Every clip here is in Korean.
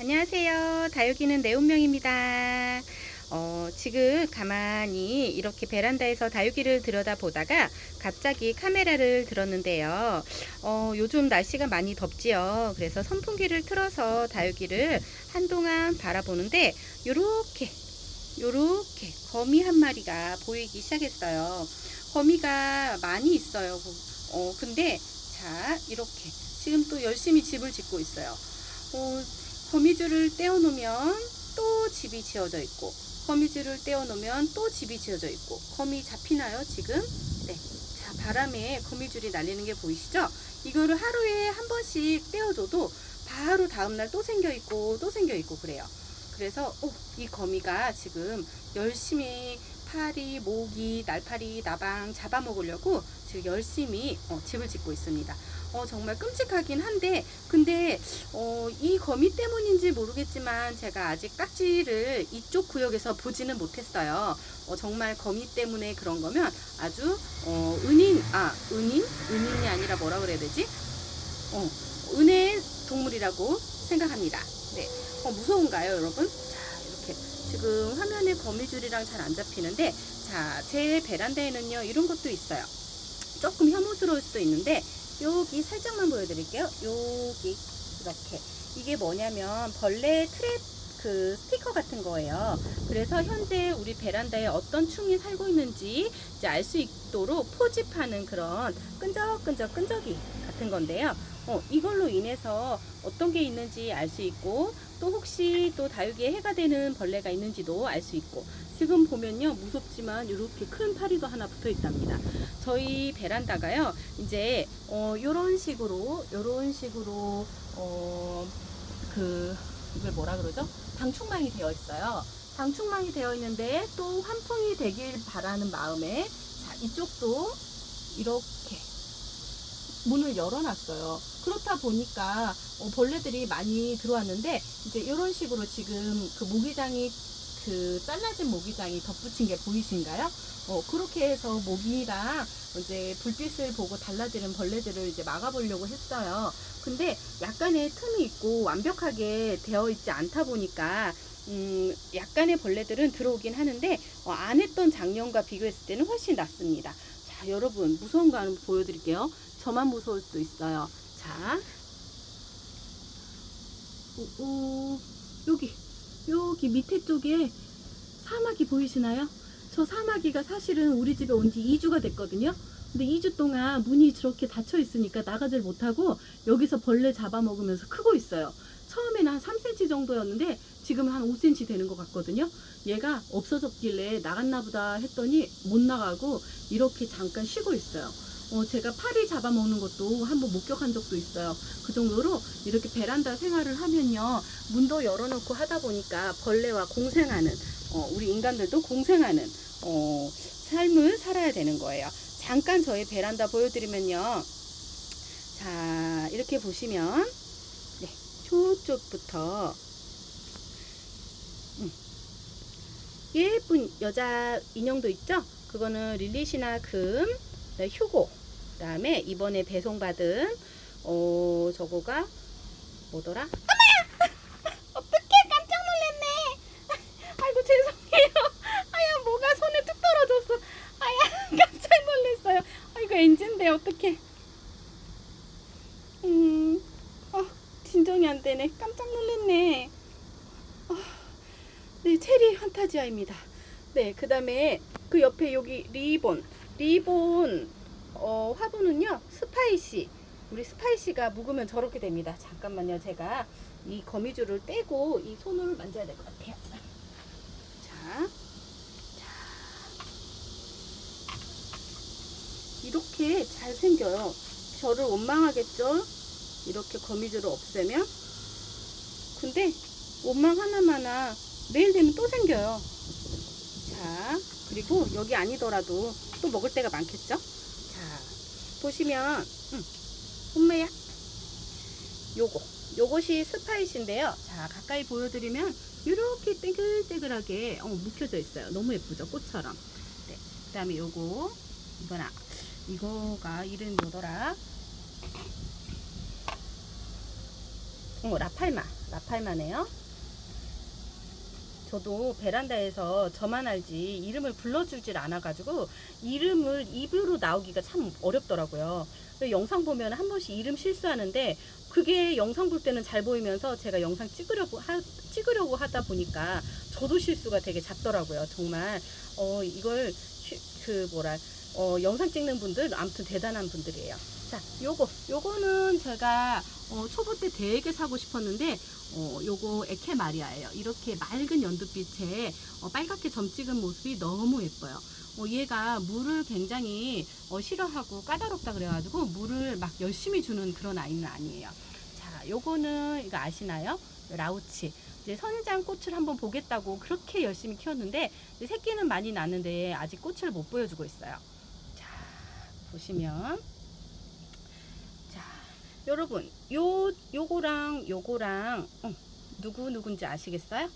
안녕하세요. 다육이는 내 운명입니다. 어, 지금 가만히 이렇게 베란다에서 다육이를 들여다 보다가 갑자기 카메라를 들었는데요. 어, 요즘 날씨가 많이 덥지요. 그래서 선풍기를 틀어서 다육이를 한동안 바라보는데 요렇게 요렇게 거미 한 마리가 보이기 시작했어요. 거미가 많이 있어요. 어, 근데 자 이렇게 지금 또 열심히 집을 짓고 있어요. 어, 거미줄을 떼어놓으면 또 집이 지어져 있고 거미줄을 떼어놓으면 또 집이 지어져 있고 거미 잡히나요 지금? 네. 자 바람에 거미줄이 날리는 게 보이시죠? 이거를 하루에 한 번씩 떼어줘도 바로 다음날 또 생겨 있고 또 생겨 있고 그래요. 그래서 오, 이 거미가 지금 열심히 파리, 모기, 날파리, 나방 잡아먹으려고 지금 열심히 어, 집을 짓고 있습니다. 어, 정말 끔찍하긴 한데 근데 어, 이 거미 때문인지 모르겠지만 제가 아직 깍지를 이쪽 구역에서 보지는 못했어요. 어, 정말 거미 때문에 그런 거면 아주 어, 은인 아 은인 은인이 아니라 뭐라 그래야 되지? 어, 은혜 동물이라고 생각합니다. 네, 어, 무서운가요, 여러분? 지금 화면에 거미줄이랑 잘 안 잡히는데 자 제 베란다에는요 이런 것도 있어요. 조금 혐오스러울 수도 있는데 여기 살짝만 보여드릴게요. 여기 이렇게 이게 뭐냐면 벌레 트랩 그 스티커 같은 거예요. 그래서 현재 우리 베란다에 어떤 충이 살고 있는지 이제 알 수 있도록 포집하는 그런 끈적끈적 끈적이 같은 건데요. 어, 이걸로 인해서 어떤 게 있는지 알 수 있고 또 혹시 또 다육이에 해가 되는 벌레가 있는지도 알 수 있고 지금 보면요 무섭지만 이렇게 큰 파리도 하나 붙어 있답니다. 저희 베란다가요 이제 어 요런 식으로 요런 식으로 어그 이걸 뭐라 그러죠? 방충망이 되어 있어요. 방충망이 되어 있는데 또 환풍이 되길 바라는 마음에 자 이쪽도 이렇게 문을 열어놨어요. 그렇다 보니까 어, 벌레들이 많이 들어왔는데 이제 이런 식으로 지금 그 모기장이 그 잘라진 모기장이 덧붙인 게 보이신가요? 어, 그렇게 해서 모기랑 이제 불빛을 보고 달라지는 벌레들을 이제 막아보려고 했어요. 근데 약간의 틈이 있고 완벽하게 되어 있지 않다 보니까 음, 약간의 벌레들은 들어오긴 하는데 어, 안 했던 작년과 비교했을 때는 훨씬 낫습니다. 자, 여러분 무서운 거 한번 보여드릴게요. 저만 무서울 수도 있어요. 자, 오, 오, 여기 여기 밑에 쪽에 사마귀 보이시나요? 저 사마귀가 사실은 우리 집에 온 지 2주가 됐거든요. 근데 2주 동안 문이 저렇게 닫혀 있으니까 나가질 못하고 여기서 벌레 잡아먹으면서 크고 있어요. 처음에는 한 3cm 정도였는데 지금은 한 5cm 되는 것 같거든요. 얘가 없어졌길래 나갔나 보다 했더니 못 나가고 이렇게 잠깐 쉬고 있어요. 어, 제가 파리 잡아먹는 것도 한번 목격한 적도 있어요. 그 정도로 이렇게 베란다 생활을 하면요. 문도 열어놓고 하다 보니까 벌레와 공생하는, 어, 우리 인간들도 공생하는, 어, 삶을 살아야 되는 거예요. 잠깐 저희 베란다 보여드리면요. 자, 이렇게 보시면, 네, 저쪽부터, 음, 예쁜 여자 인형도 있죠? 그거는 릴리시나 금, 네, 휴고, 그 다음에 이번에 배송받은, 어, 저거가, 뭐더라? 깜짝 놀랐네! 아이고, 죄송해요. 아야, 뭐가 손에 뚝 떨어졌어. 아야, 깜짝 놀랐어요. 아이고, 엔진데, 어떡해. 음, 아, 진정이 안 되네. 깜짝 놀랐네. 아, 네, 체리 환타지아입니다. 네, 그 다음에 그 옆에 여기 리본. 리본, 어, 화분은요, 스파이시. 우리 스파이시가 묵으면 저렇게 됩니다. 잠깐만요. 제가 이 거미줄을 떼고 이 손을 만져야 될 것 같아요. 자, 자. 이렇게 잘 생겨요. 저를 원망하겠죠? 이렇게 거미줄을 없애면? 근데 원망 하나마나 내일 되면 또 생겨요. 자, 그리고 여기 아니더라도 또 먹을 때가 많겠죠? 자, 보시면, 음, 엄마야. 요거. 요것이 스파이시인데요. 자, 가까이 보여드리면, 이렇게 땡글땡글하게 어, 묵혀져 있어요. 너무 예쁘죠? 꽃처럼. 네. 그 다음에 요거. 이거나. 이거가 이름이 뭐더라? 어, 라팔마, 라팔마네요. 저도 베란다에서 저만 알지 이름을 불러주질 않아가지고 이름을 입으로 나오기가 참 어렵더라고요. 그래서 영상 보면 한 번씩 이름 실수하는데 그게 영상 볼 때는 잘 보이면서 제가 영상 찍으려고 하, 찍으려고 하다 보니까 저도 실수가 되게 잦더라고요. 정말 어 이걸 쉬- 그 뭐라 어 영상 찍는 분들 아무튼 대단한 분들이에요. 자, 요거 요거는 제가 어, 초보 때 되게 사고 싶었는데 어, 요거 에케 마리아예요. 이렇게 맑은 연두빛에 어, 빨갛게 점 찍은 모습이 너무 예뻐요. 어, 얘가 물을 굉장히 어, 싫어하고 까다롭다 그래가지고 물을 막 열심히 주는 그런 아이는 아니에요. 자, 요거는 이거 아시나요? 라우치. 이제 선인장 꽃을 한번 보겠다고 그렇게 열심히 키웠는데 새끼는 많이 났는데 아직 꽃을 못 보여주고 있어요. 자, 보시면 자, 여러분, 요, 요거랑 요거랑, 어, 누구 누군지 아시겠어요?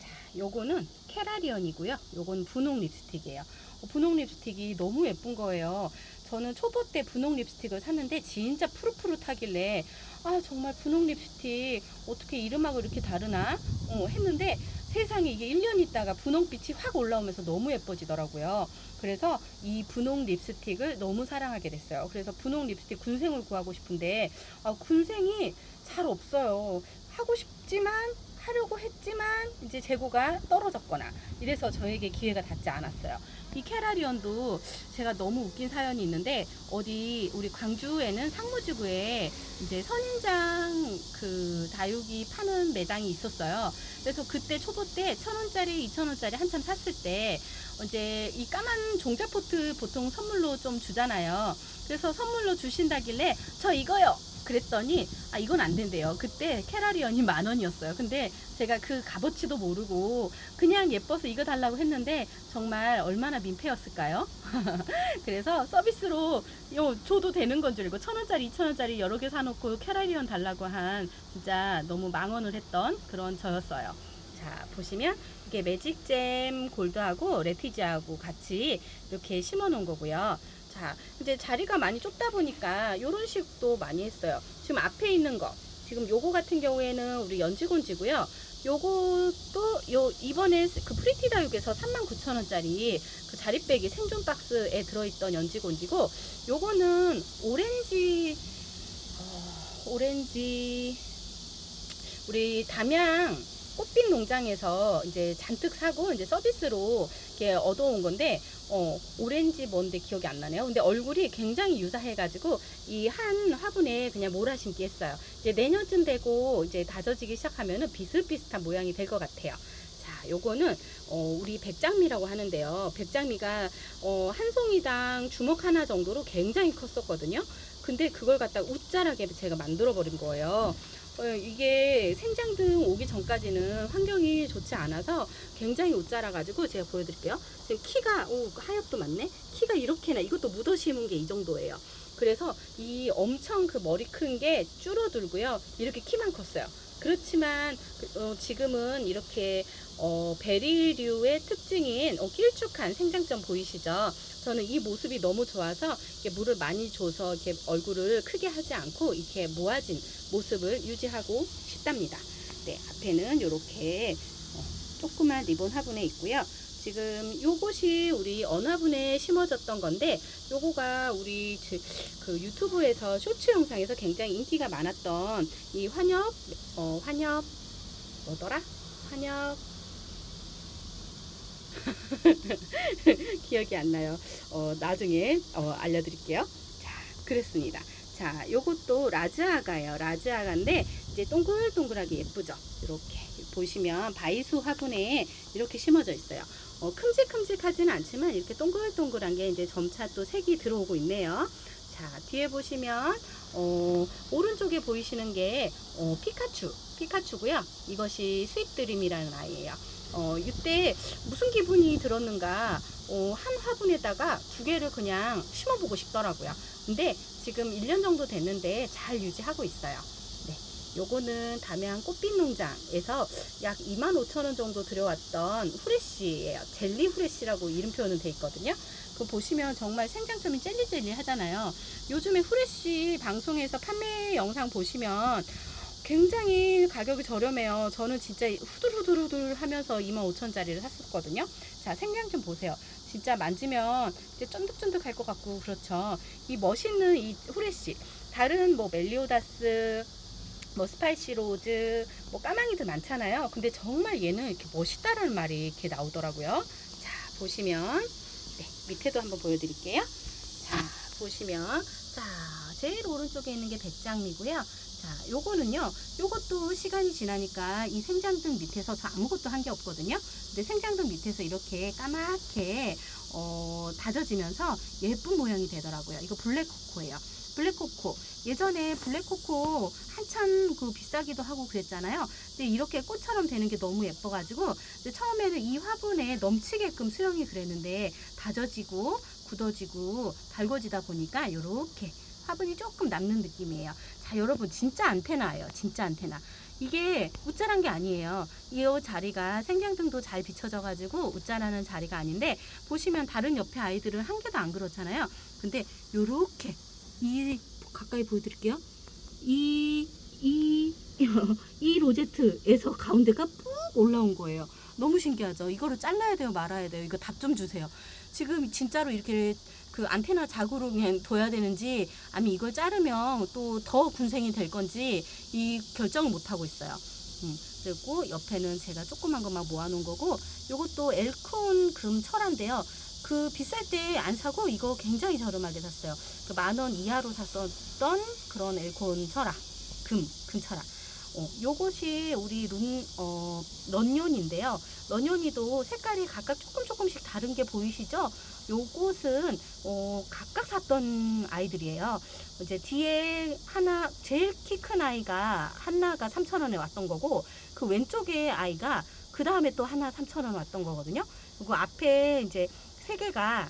자, 요거는 캐라리언이고요. 요건 분홍 립스틱이에요. 어, 분홍 립스틱이 너무 예쁜 거예요. 저는 초보 때 분홍 립스틱을 샀는데 진짜 푸릇푸릇하길래 아 정말 분홍 립스틱 어떻게 이름하고 이렇게 다르나 어, 했는데 세상에 이게 1년 있다가 분홍빛이 확 올라오면서 너무 예뻐지더라고요. 그래서 이 분홍 립스틱을 너무 사랑하게 됐어요. 그래서 분홍 립스틱 군생을 구하고 싶은데 아, 군생이 잘 없어요. 하고 싶지만 하려고 했지만 이제 재고가 떨어졌거나 이래서 저에게 기회가 닿지 않았어요. 이 캐라리언도 제가 너무 웃긴 사연이 있는데 어디 우리 광주에는 상무지구에 이제 선인장 그 다육이 파는 매장이 있었어요. 그래서 그때 초보 때 천 원짜리, 이천 원짜리 한참 샀을 때 이제 이 까만 종자포트 보통 선물로 좀 주잖아요. 그래서 선물로 주신다길래 저 이거요. 그랬더니 아 이건 안 된대요. 그때 캐라리언이 만 원이었어요. 근데 제가 그 값어치도 모르고 그냥 예뻐서 이거 달라고 했는데 정말 얼마나 민폐였을까요? 그래서 서비스로 요 줘도 되는 건 줄 알고 천 원짜리, 이천 원짜리 여러 개 사놓고 캐라리언 달라고 한 진짜 너무 망언을 했던 그런 저였어요. 자 보시면 이게 매직잼 골드하고 레티지하고 같이 이렇게 심어 놓은 거고요. 자, 이제 자리가 많이 좁다 보니까 이런 식도 많이 했어요. 지금 앞에 있는 거, 지금 요거 같은 경우에는 우리 연지곤지고요. 요것도 요 이번에 그 프리티 다육에서 39,000원짜리 그 자리배기 생존 박스에 들어있던 연지곤지고 요거는 오렌지 어, 오렌지 우리 담양 꽃빛 농장에서 이제 잔뜩 사고 이제 서비스로 이렇게 얻어온 건데 어 오렌지 뭔데 기억이 안 나네요. 근데 얼굴이 굉장히 유사해가지고 이 한 화분에 그냥 몰아 심기 했어요. 이제 내년쯤 되고 이제 다져지기 시작하면은 비슷비슷한 모양이 될 것 같아요. 자, 요거는 어, 우리 백장미라고 하는데요. 백장미가 어, 한 송이당 주먹 하나 정도로 굉장히 컸었거든요. 근데 그걸 갖다 웃자라게 제가 만들어 버린 거예요. 어, 이게 생장등 오기 전까지는 환경이 좋지 않아서 굉장히 웃자라가지고 제가 보여드릴게요. 지금 키가 오 하엽도 많네. 키가 이렇게나 이것도 묻어 심은 게 이 정도예요. 그래서 이 엄청 그 머리 큰 게 줄어들고요. 이렇게 키만 컸어요. 그렇지만 그, 어, 지금은 이렇게 어, 베리류의 특징인 어, 길쭉한 생장점 보이시죠? 저는 이 모습이 너무 좋아서 이렇게 물을 많이 줘서 이렇게 얼굴을 크게 하지 않고 이렇게 모아진 모습을 유지하고 싶답니다. 네, 앞에는 이렇게 어, 조그만 리본 화분에 있고요. 지금 요것이 우리 어느 화분에 심어졌던 건데 요거가 우리 지- 그 유튜브에서 쇼츠 영상에서 굉장히 인기가 많았던 이 환엽 어 환엽 뭐더라? 환엽 기억이 안 나요. 어 나중에 어 알려드릴게요. 자, 그랬습니다. 자, 요것도 라즈아가예요. 라즈아가인데 이제 동글동글하게 예쁘죠. 이렇게 보시면 바이수 화분에 이렇게 심어져 있어요. 어, 큼직큼직하지는 않지만 이렇게 동글동글한 게 이제 점차 또 색이 들어오고 있네요. 자, 뒤에 보시면 어, 오른쪽에 보이시는 게 어, 피카츄, 피카츄고요. 이것이 스윗드림이라는 아이예요. 어, 이때 무슨 기분이 들었는가 어, 한 화분에다가 두 개를 그냥 심어보고 싶더라고요. 근데 지금 1년 정도 됐는데 잘 유지하고 있어요. 네. 요거는 담양 꽃빛 농장에서 약 25,000원 정도 들여왔던 후레쉬예요. 젤리 후레쉬라고 이름표는 돼 있거든요. 그 보시면 정말 생장점이 젤리젤리 하잖아요. 요즘에 후레쉬 방송에서 판매 영상 보시면 굉장히 가격이 저렴해요. 저는 진짜 후들후들후들 하면서 25,000짜리를 샀었거든요. 자, 생장 좀 보세요. 진짜 만지면 이제 쫀득쫀득할 것 같고 그렇죠. 이 멋있는 이 후레쉬 다른 뭐 멜리오다스 뭐 스파이시 로즈 뭐 까망이들 많잖아요. 근데 정말 얘는 이렇게 멋있다라는 말이 이렇게 나오더라고요. 자, 보시면 네, 밑에도 한번 보여 드릴게요. 자, 보시면 자, 제일 오른쪽에 있는 게 백장미고요. 자, 요거는요. 요것도 시간이 지나니까 이 생장등 밑에서 저 아무것도 한 게 없거든요. 근데 생장등 밑에서 이렇게 까맣게 어, 다져지면서 예쁜 모양이 되더라고요. 이거 블랙코코예요. 블랙코코. 예전에 블랙코코 한참 그 비싸기도 하고 그랬잖아요. 근데 이렇게 꽃처럼 되는 게 너무 예뻐가지고 처음에는 이 화분에 넘치게끔 수영이 그랬는데 다져지고 굳어지고 달궈지다 보니까 이렇게 화분이 조금 남는 느낌이에요. 자, 여러분 진짜 안테나예요. 진짜 안테나. 이게 웃자란 게 아니에요. 이 자리가 생장등도 잘 비춰져 가지고 웃자라는 자리가 아닌데 보시면 다른 옆에 아이들은 한 개도 안 그렇잖아요. 근데 요렇게 이 가까이 보여드릴게요. 이 이, 이 로제트에서 가운데가 푹 올라온 거예요. 너무 신기하죠? 이거를 잘라야 돼요, 말아야 돼요? 이거 답 좀 주세요. 지금 진짜로 이렇게 그 안테나 자구로 그냥 둬야 되는지 아니면 이걸 자르면 또 더 군생이 될 건지 이 결정을 못 하고 있어요. 음, 그리고 옆에는 제가 조그만 것만 모아놓은 거고 요것도 엘콘 금 철화인데요. 그 비쌀 때 안 사고 이거 굉장히 저렴하게 샀어요. 그 만 원 이하로 샀었던 그런 엘콘 철화 금 금 철화. 어, 요것이 우리 룬, 어, 런년인데요. 런년이도 색깔이 각각 조금 조금씩 다른 게 보이시죠? 요것은 어, 각각 샀던 아이들이에요. 이제 뒤에 하나 제일 키 큰 아이가 하나가 3,000원에 왔던 거고 그 왼쪽에 아이가 그 다음에 또 하나 3,000원 왔던 거거든요. 그리고 앞에 이제 세 개가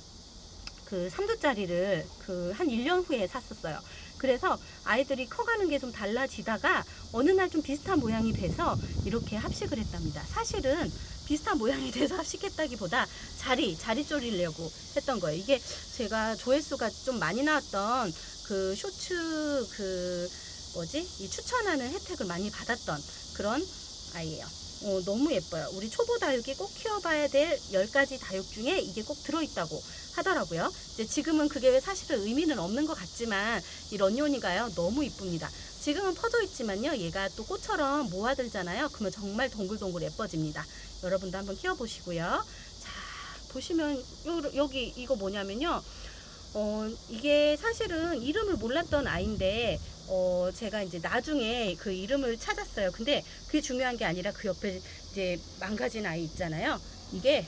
그 3두짜리를 그 한 1년 후에 샀었어요. 그래서 아이들이 커가는 게 좀 달라지다가 어느 날 좀 비슷한 모양이 돼서 이렇게 합식을 했답니다. 사실은 비슷한 모양이 돼서 합식했다기보다 자리, 자리 쪼리려고 했던 거예요. 이게 제가 조회수가 좀 많이 나왔던 그 쇼츠 그 뭐지? 이 추천하는 혜택을 많이 받았던 그런 아이예요. 어, 너무 예뻐요. 우리 초보 다육이 꼭 키워봐야 될 10가지 다육 중에 이게 꼭 들어있다고 하더라고요. 이제 지금은 그게 사실은 의미는 없는 것 같지만 이 런요니가요 너무 이쁩니다. 지금은 퍼져 있지만요 얘가 또 꽃처럼 모아들잖아요. 그러면 정말 동글동글 예뻐집니다. 여러분도 한번 키워보시고요. 자 보시면 요, 여기 이거 뭐냐면요. 어 이게 사실은 이름을 몰랐던 아이인데 어 제가 이제 나중에 그 이름을 찾았어요. 근데 그게 중요한 게 아니라 그 옆에 이제 망가진 아이 있잖아요. 이게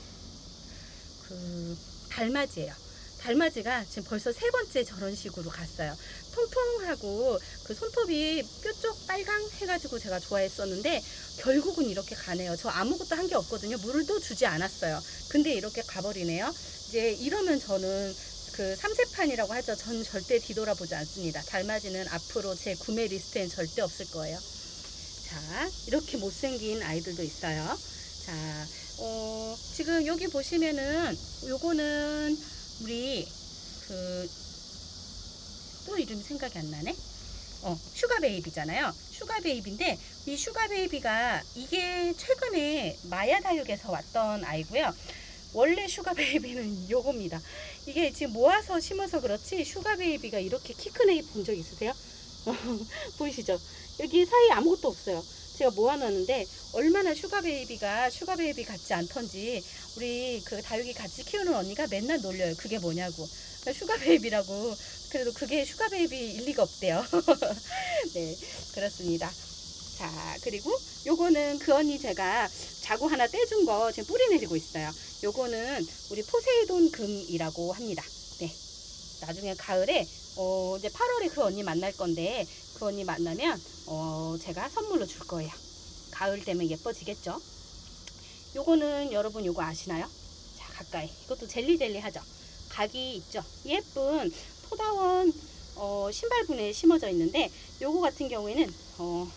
그 달맞이에요. 달맞이가 지금 벌써 세 번째 저런 식으로 갔어요. 통통하고 그 손톱이 뾰족 빨강 해가지고 제가 좋아했었는데 결국은 이렇게 가네요. 저 아무것도 한 게 없거든요. 물도 주지 않았어요. 근데 이렇게 가버리네요. 이제 이러면 저는 그 삼세판이라고 하죠. 전 절대 뒤돌아보지 않습니다. 달맞이는 앞으로 제 구매 리스트엔 절대 없을 거예요. 자, 이렇게 못생긴 아이들도 있어요. 자, 어, 지금 여기 보시면은 요거는 우리 그 또 이름이 생각이 안 나네. 어, 슈가 베이비잖아요. 슈가 베이비인데 이 슈가 베이비가 이게 최근에 마야 다육에서 왔던 아이고요. 원래 슈가 베이비는 요겁니다. 이게 지금 모아서 심어서 그렇지 슈가 베이비가 이렇게 키 큰 애 본 적 있으세요? 보이시죠? 여기 사이에 아무것도 없어요. 제가 모아놨는데 얼마나 슈가 베이비가 슈가 베이비 같지 않던지 우리 그 다육이 같이 키우는 언니가 맨날 놀려요. 그게 뭐냐고. 슈가 베이비라고. 그래도 그게 슈가 베이비일 리가 없대요. 네, 그렇습니다. 자, 그리고 요거는 그 언니 제가 자구 하나 떼준 거 지금 뿌리 내리고 있어요. 요거는 우리 포세이돈 금이라고 합니다. 네. 나중에 가을에 어, 이제 8월에 그 언니 만날 건데 그 언니 만나면 어, 제가 선물로 줄 거예요. 가을 되면 예뻐지겠죠? 요거는 여러분 요거 아시나요? 자, 가까이. 이것도 젤리젤리 하죠? 각이 있죠? 예쁜 포다원 어, 신발분에 심어져 있는데 요거 같은 경우에는 어,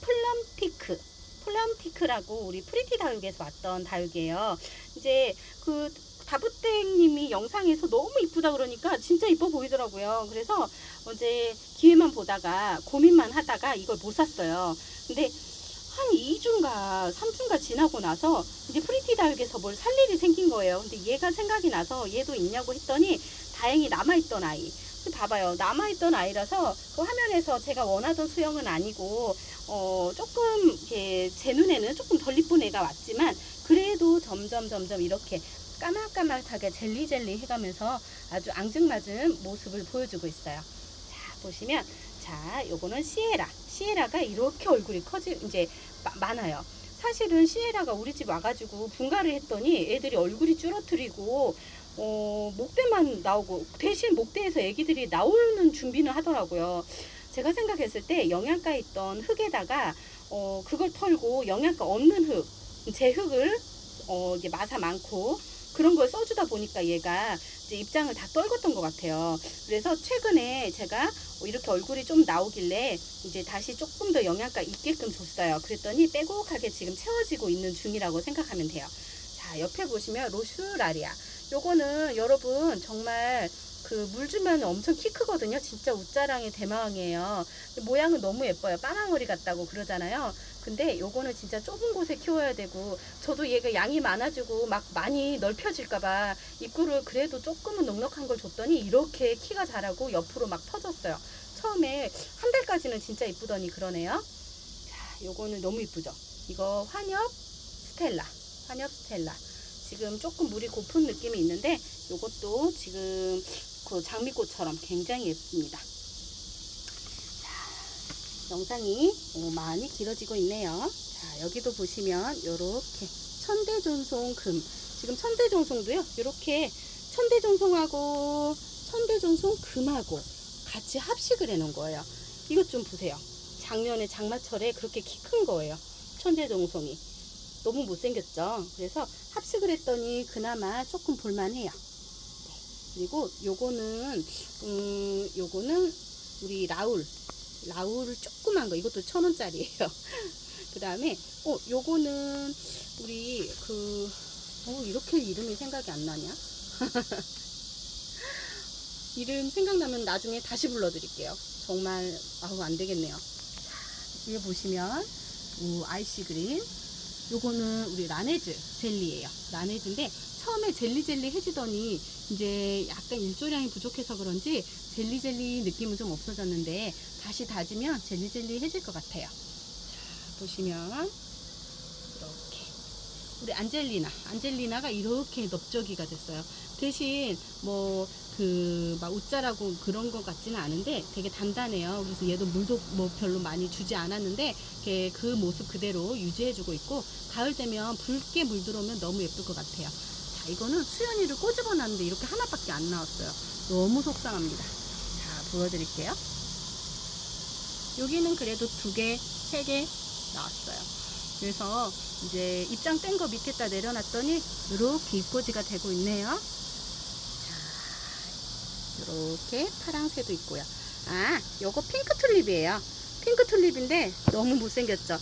플럼피크 플럼피크라고 우리 프리티 다육에서 왔던 다육이에요. 이제 그 다부땡님이 영상에서 너무 이쁘다 그러니까 진짜 이뻐 보이더라고요. 그래서 어제 기회만 보다가 고민만 하다가 이걸 못 샀어요. 근데 한 2주인가 3주인가 지나고 나서 이제 프리티 다육에서 뭘 살 일이 생긴 거예요. 근데 얘가 생각이 나서 얘도 있냐고 했더니 다행히 남아있던 아이. 봐봐요. 남아있던 아이라서 그 화면에서 제가 원하던 수영은 아니고 어 조금 이렇게 제 눈에는 조금 덜 이쁜 애가 왔지만 그래도 점점 점점 이렇게 까맣까맣하게 젤리젤리 해가면서 아주 앙증맞은 모습을 보여주고 있어요. 자 보시면 자 요거는 시에라 시에라가 이렇게 얼굴이 커지 이제 마- 많아요. 사실은 시에라가 우리 집 와가지고 분가를 했더니 애들이 얼굴이 쭈러뜨리고 어, 목대만 나오고 대신 목대에서 애기들이 나오는 준비는 하더라고요. 제가 생각했을 때 영양가 있던 흙에다가 어, 그걸 털고 영양가 없는 흙, 제 흙을 어, 이제 마사 많고 그런 걸 써주다 보니까 얘가 이제 입장을 다 떨궜던 것 같아요. 그래서 최근에 제가 어, 이렇게 얼굴이 좀 나오길래 이제 다시 조금 더 영양가 있게끔 줬어요. 그랬더니 빼곡하게 지금 채워지고 있는 중이라고 생각하면 돼요. 자, 옆에 보시면 로슈라리아. 요거는 여러분 정말 그 물 주면 엄청 키 크거든요. 진짜 웃자랑의 대마왕이에요. 모양은 너무 예뻐요. 빠망머리 같다고 그러잖아요. 근데 요거는 진짜 좁은 곳에 키워야 되고 저도 얘가 양이 많아지고 막 많이 넓혀질까봐 입구를 그래도 조금은 넉넉한 걸 줬더니 이렇게 키가 자라고 옆으로 막 퍼졌어요. 처음에 한 달까지는 진짜 이쁘더니 그러네요. 자, 요거는 너무 이쁘죠? 이거 환엽 스텔라. 환엽 스텔라. 지금 조금 물이 고픈 느낌이 있는데 요것도 지금 그 장미꽃처럼 굉장히 예쁩니다. 자, 영상이 어, 많이 길어지고 있네요. 자, 여기도 보시면 요렇게 천대존송 금. 지금 천대존송도요. 요렇게 천대존송하고 천대존송 금하고 같이 합식을 해 놓은 거예요. 이것 좀 보세요. 작년에 장마철에 그렇게 키 큰 거예요. 천대종송이. 너무 못생겼죠. 그래서 합식을 했더니 그나마 조금 볼만해요. 네. 그리고 요거는 음 요거는 우리 라울 라울 조그만 거 이것도 천 원짜리예요. 그 다음에 어 요거는 우리 그 어, 이렇게 이름이 생각이 안 나냐? 이름 생각나면 나중에 다시 불러드릴게요. 정말 아우 안 되겠네요. 자, 위에 보시면 오, 아이시 그린 요거는 우리 라네즈 젤리예요. 라네즈인데 처음에 젤리 젤리 해지더니 이제 약간 일조량이 부족해서 그런지 젤리 젤리 느낌은 좀 없어졌는데 다시 다지면 젤리 젤리 해질 것 같아요. 자, 보시면 이렇게 우리 안젤리나 안젤리나가 이렇게 넓적이가 됐어요. 대신 뭐 그 막 웃자라고 그런 것 같지는 않은데 되게 단단해요. 그래서 얘도 물도 뭐 별로 많이 주지 않았는데 그 모습 그대로 유지해주고 있고 가을 되면 붉게 물 들어오면 너무 예쁠 것 같아요. 자 이거는 수연이를 꼬집어 놨는데 이렇게 하나밖에 안 나왔어요. 너무 속상합니다. 자 보여드릴게요. 여기는 그래도 두 개, 세 개 나왔어요. 그래서 이제 입장 뗀 거 밑에다 내려놨더니 이렇게 입꼬지가 되고 있네요. 자, 이렇게 파랑새도 있고요. 아, 요거 핑크 튤립이에요. 핑크 튤립인데 너무 못생겼죠.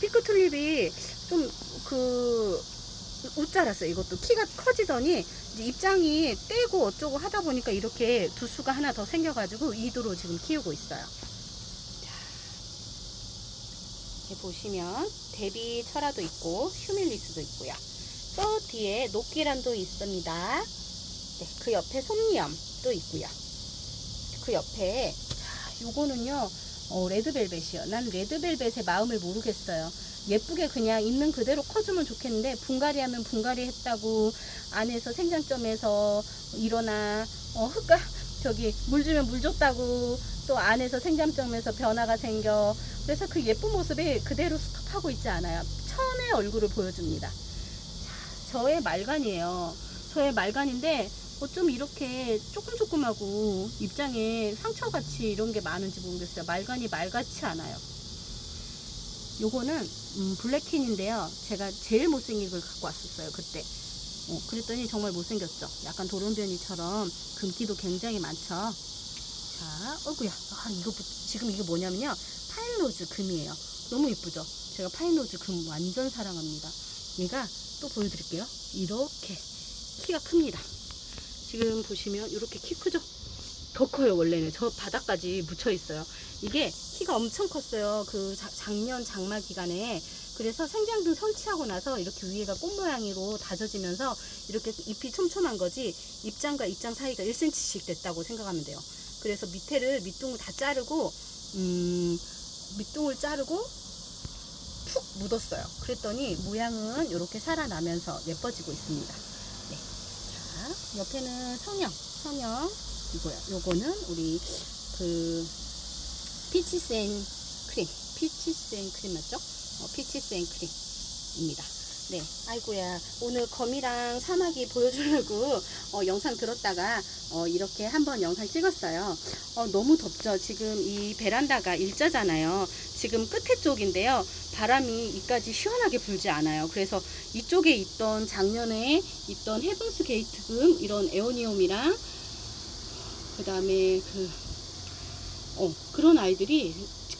핑크 튤립이 좀그 웃자랐어요. 이것도 키가 커지더니 입장이 떼고 어쩌고 하다 보니까 이렇게 두수가 하나 더 생겨가지고 이두로 지금 키우고 있어요. 자, 이렇게 보시면 데비 철화도 있고 휴밀리스도 있고요. 저 뒤에 녹기란도 있습니다. 네, 그 옆에 솜니엄도 있고요. 그 옆에 자, 요거는요. 어, 레드벨벳이요. 난 레드벨벳의 마음을 모르겠어요. 예쁘게 그냥 있는 그대로 커주면 좋겠는데 분갈이 하면 분갈이 했다고 안에서 생장점에서 일어나 어 흙가 저기 물 주면 물 줬다고 또 안에서 생장점에서 변화가 생겨. 그래서 그 예쁜 모습이 그대로 스톱하고 있지 않아요. 처음에 얼굴을 보여줍니다. 자, 저의 말간이에요. 저의 말간인데 어쩜 이렇게 조금 조금하고 입장에 상처같이 이런 게 많은지 모르겠어요. 말간이 말같이 않아요 요거는 음, 블랙틴인데요. 제가 제일 못생긴 걸 갖고 왔었어요 그때. 어, 그랬더니 정말 못생겼죠. 약간 도롱변이처럼 금기도 굉장히 많죠. 자, 어구야. 아, 이거 뭐- 지금 이게 뭐냐면요. 파인로즈 금이에요. 너무 이쁘죠. 제가 파인로즈 금 완전 사랑합니다. 얘가 또 보여드릴게요. 이렇게 키가 큽니다. 지금 보시면 이렇게 키 크죠? 더 커요 원래는 저 바닥까지 묻혀 있어요. 이게 키가 엄청 컸어요. 그 자- 작년 장마 기간에 그래서 생장등 설치하고 나서 이렇게 위에가 꽃 모양으로 다져지면서 이렇게 잎이 촘촘한 거지 잎장과 잎장 사이가 1cm씩 됐다고 생각하면 돼요. 그래서 밑에를 밑둥을 다 자르고 음, 밑둥을 자르고 푹 묻었어요. 그랬더니 모양은 이렇게 살아나면서 예뻐지고 있습니다. 네. 자, 옆에는 성형, 성형 이거야. 요거는 우리 그 피치 센 크림, 피치 센 크림 맞죠? 어, 피치 센 크림입니다. 네, 아이고야 오늘 거미랑 사마귀 보여주려고 어, 영상 들었다가 어, 이렇게 한번 영상 찍었어요. 어, 너무 덥죠. 지금 이 베란다가 일자잖아요. 지금 끝에 쪽인데요. 바람이 이까지 시원하게 불지 않아요. 그래서 이쪽에 있던 작년에 있던 헤븐스 게이트금 이런 에오니움이랑 그 다음에 그 어, 그런 아이들이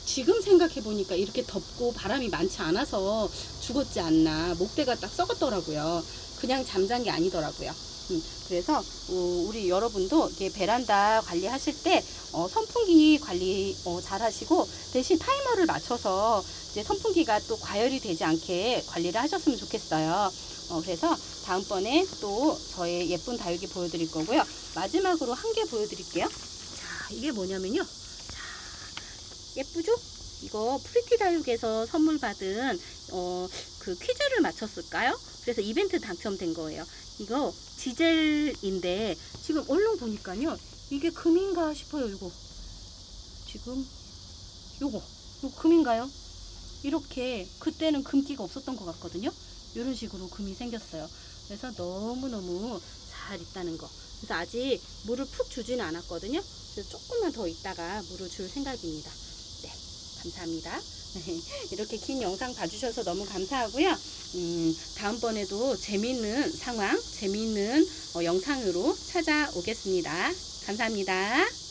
지금 생각해 보니까 이렇게 덥고 바람이 많지 않아서 죽었지 않나 목대가 딱 썩었더라고요. 그냥 잠잔 게 아니더라고요. 음, 그래서 어, 우리 여러분도 이렇게 베란다 관리하실 때 어, 선풍기 관리 어, 잘 하시고 대신 타이머를 맞춰서 이제 선풍기가 또 과열이 되지 않게 관리를 하셨으면 좋겠어요. 어, 그래서 다음번에 또 저의 예쁜 다육이 보여드릴 거고요. 마지막으로 한 개 보여드릴게요. 자, 이게 뭐냐면요. 자, 예쁘죠? 이거 프리티 다육에서 선물 받은 어, 그 퀴즈를 맞췄을까요? 그래서 이벤트 당첨된 거예요. 이거 지젤인데 지금 얼른 보니까요. 이게 금인가 싶어요. 이거 지금 요거 요거 금인가요? 이렇게 그때는 금기가 없었던 것 같거든요. 이런 식으로 금이 생겼어요. 그래서 너무너무 잘 있다는 거. 그래서 아직 물을 푹 주지는 않았거든요. 그래서 조금만 더 있다가 물을 줄 생각입니다. 네, 감사합니다. 이렇게 긴 영상 봐주셔서 너무 감사하고요. 음, 다음번에도 재미있는 상황, 재미있는 어, 영상으로 찾아오겠습니다. 감사합니다.